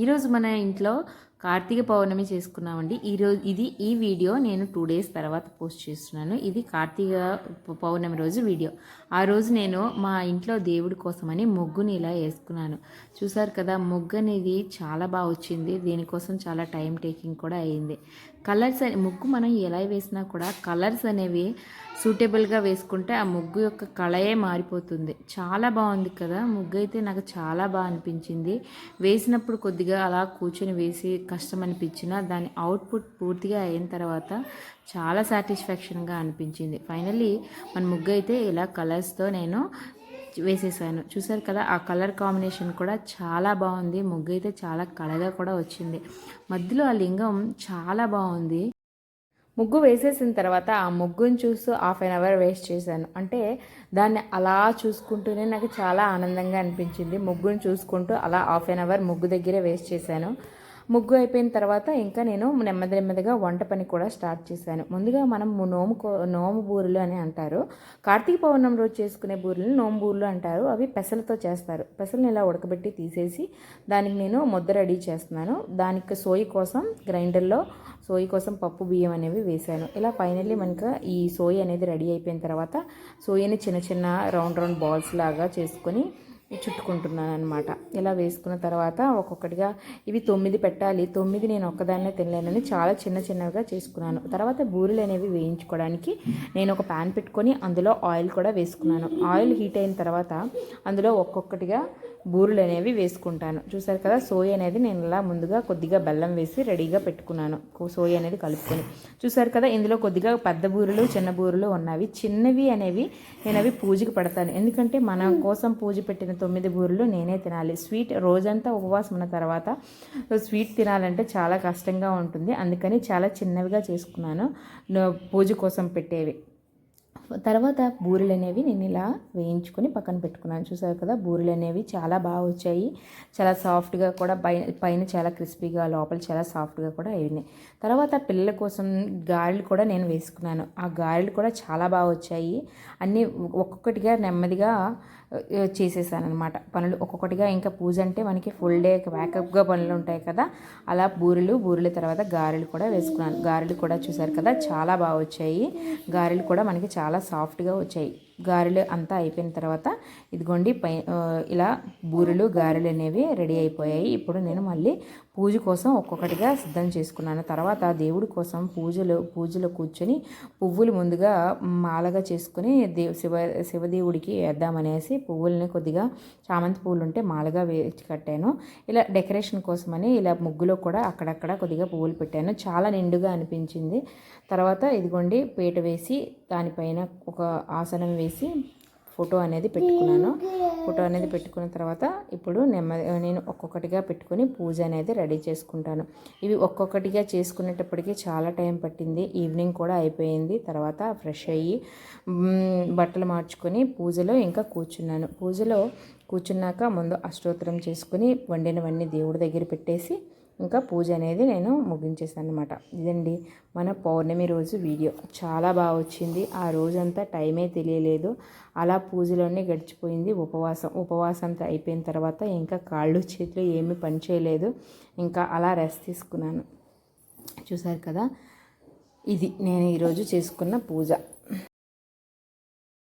ఈరోజు మన ఇంట్లో కార్తీక పౌర్ణమి చేసుకున్నామండి. ఈరోజు ఇది ఈ వీడియో నేను టూ డేస్ తర్వాత పోస్ట్ చేస్తున్నాను. ఇది కార్తీక పౌర్ణమి రోజు వీడియో. ఆ రోజు నేను మా ఇంట్లో దేవుడి కోసమని ముగ్గుని ఇలా వేసుకున్నాను. చూసారు కదా ముగ్గు అనేది చాలా బాగా వచ్చింది. దీనికోసం చాలా టైం టేకింగ్ కూడా అయింది. కలర్స్ ముగ్గు మనం ఎలా వేసినా కూడా కలర్స్ అనేవి సూటబుల్గా వేసుకుంటే ఆ ముగ్గు యొక్క కళయే మారిపోతుంది. చాలా బాగుంది కదా ముగ్గు అయితే నాకు చాలా బాగా అనిపించింది. వేసినప్పుడు కొద్దిగా అలా కూర్చొని వేసి కష్టం అనిపించినా దాని అవుట్పుట్ పూర్తిగా అయిన తర్వాత చాలా సాటిస్ఫాక్షన్గా అనిపించింది. ఫైనల్లీ మన ముగ్గు అయితే ఇలా కలర్స్తో నేను వేసేసాను. చూసారు కదా ఆ కలర్ కాంబినేషన్ కూడా చాలా బాగుంది. ముగ్గు అయితే చాలా కళగా కూడా వచ్చింది. మధ్యలో ఆ లింగం చాలా బాగుంది. ముగ్గు వేసేసిన తర్వాత ఆ ముగ్గుని చూస్తూ హాఫ్ అన్ అవర్ వేస్ట్ చేశాను. అంటే దాన్ని అలా చూసుకుంటూనే నాకు చాలా ఆనందంగా అనిపించింది. ముగ్గుని చూసుకుంటూ అలా హాఫ్ అన్ అవర్ ముగ్గు దగ్గరే వేస్ట్ చేశాను. ముగ్గు అయిపోయిన తర్వాత ఇంకా నేను నెమ్మది నెమ్మదిగా వంట పని కూడా స్టార్ట్ చేశాను. ముందుగా మనం నోము నోము బూరెలు అని అంటారు. కార్తీక పౌర్ణమి రోజు చేసుకునే బూరెలు నోము బూరెలు అంటారు. అవి పెసలతో చేస్తారు. పెసలను ఇలా ఉడకబెట్టి తీసేసి దానికి నేను ముద్ద రెడీ చేస్తున్నాను. దానికి సోయి కోసం గ్రైండర్లో సోయి కోసం పప్పు బియ్యం అనేవి వేశాను. ఇలా ఫైనల్లీ మనకు ఈ సోయి అనేది రెడీ అయిపోయిన తర్వాత సోయిని చిన్న చిన్న రౌండ్ రౌండ్ బాల్స్ లాగా చేసుకొని చుట్టుకుంటున్నాను అనమాట ఇలా వేసుకున్న తర్వాత ఒక్కొక్కటిగా ఇవి తొమ్మిది పెట్టాలి. తొమ్మిది నేను ఒక్కదాన్నే తినలేనని చాలా చిన్న చిన్నవిగా చేసుకున్నాను. తర్వాత బూరెలు అనేవి వేయించుకోవడానికి నేను ఒక ప్యాన్ పెట్టుకొని అందులో ఆయిల్ కూడా వేసుకున్నాను. ఆయిల్ హీట్ అయిన తర్వాత అందులో ఒక్కొక్కటిగా బూరెలు అనేవి వేసుకుంటాను. చూసారు కదా సోయ అనేది నేను ఇలా ముందుగా కొద్దిగా బెల్లం వేసి రెడీగా పెట్టుకున్నాను. సోయ అనేది కలుపుకొని. చూసారు కదా ఇందులో కొద్దిగా పెద్ద బూరెలు చిన్న బూరెలు ఉన్నవి. చిన్నవి అనేవి నేను అవి పూజకి పెడతాను. ఎందుకంటే మన కోసం పూజ పెట్టిన తొమ్మిది బూరెలు నేనే తినాలి. స్వీట్ రోజంతా ఉపవాసం ఉన్న తర్వాత స్వీట్ తినాలంటే చాలా కష్టంగా ఉంటుంది. అందుకని చాలా చిన్నవిగా చేసుకున్నాను. పూజ కోసం పెట్టేవి. తర్వాత బూరెలు అనేవి నేను ఇలా వేయించుకొని పక్కన పెట్టుకున్నాను. చూసారు కదా బూరెలు అనేవి చాలా బాగా వచ్చాయి. చాలా సాఫ్ట్గా కూడా పైన పైన చాలా క్రిస్పీగా లోపల చాలా సాఫ్ట్గా కూడా అయినాయి తర్వాత పిల్లల కోసం గారెలు కూడా నేను వేసుకున్నాను. ఆ గారెలు కూడా చాలా బాగా వచ్చాయి. అన్నీ ఒక్కొక్కటిగా నెమ్మదిగా చేసేసాను అనమాట పనులు ఒక్కొక్కటిగా ఇంకా పూజ అంటే మనకి ఫుల్ డే బ్యాకప్గా పనులు ఉంటాయి కదా అలా బూరెలు బూరెల తర్వాత గారెలు కూడా వేసుకున్నాను. గారెలు కూడా చూసారు కదా చాలా బాగా వచ్చాయి. గారెలు కూడా మనకి చాలా సాఫ్ట్గా వచ్చాయి. గారెలు అంతా అయిపోయిన తర్వాత ఇదిగోండి పై ఇలా బూరెలు గారెలు అనేవి రెడీ అయిపోయాయి. ఇప్పుడు నేను మళ్ళీ పూజ కోసం ఒక్కొక్కటిగా సిద్ధం చేసుకున్నాను. తర్వాత దేవుడి కోసం పూజలు పూజలో కూర్చొని పువ్వులు ముందుగా మాలగా చేసుకుని దేవ్ శివ శివదేవుడికి వేద్దామనేసి పువ్వుల్ని కొద్దిగా చామంతి పువ్వులు ఉంటే మాలగా వేసి కట్టాను. ఇలా డెకరేషన్ కోసమని ఇలా ముగ్గులో కూడా అక్కడక్కడ కొద్దిగా పువ్వులు పెట్టాను. చాలా నిండుగా అనిపించింది. తర్వాత ఇదిగోండి పీట వేసి దానిపైన ఒక ఆసనం వేసి ఫోటో అనేది పెట్టుకున్నాను. ఫోటో అనేది పెట్టుకున్న తర్వాత ఇప్పుడు నెమ్మది నేను ఒక్కొక్కటిగా పెట్టుకొని పూజ అనేది రెడీ చేసుకుంటాను. ఇవి ఒక్కొక్కటిగా చేసుకునేటప్పటికి చాలా టైం పట్టింది. ఈవినింగ్ కూడా అయిపోయింది. తర్వాత ఫ్రెష్ అయ్యి బట్టలు మార్చుకొని పూజలో ఇంకా కూర్చున్నాను. పూజలో కూర్చున్నాక ముందు అష్టోత్తరం చేసుకుని వండినవన్నీ దేవుడి దగ్గర పెట్టేసి ఇంకా పూజ అనేది నేను ముగించేసాను అనమాట ఇదండి మన పౌర్ణమి రోజు వీడియో. చాలా బాగా వచ్చింది. ఆ రోజంతా టైమే తెలియలేదు. అలా పూజలోనే గడిచిపోయింది ఉపవాసం. ఉపవాసం అంతా అయిపోయిన తర్వాత ఇంకా కాళ్ళు చేతులు ఏమీ పని చేయలేదు. ఇంకా అలా రెస్ట్ తీసుకున్నాను. చూసారు కదా? ఇది నేను ఈరోజు చేసుకున్న పూజ.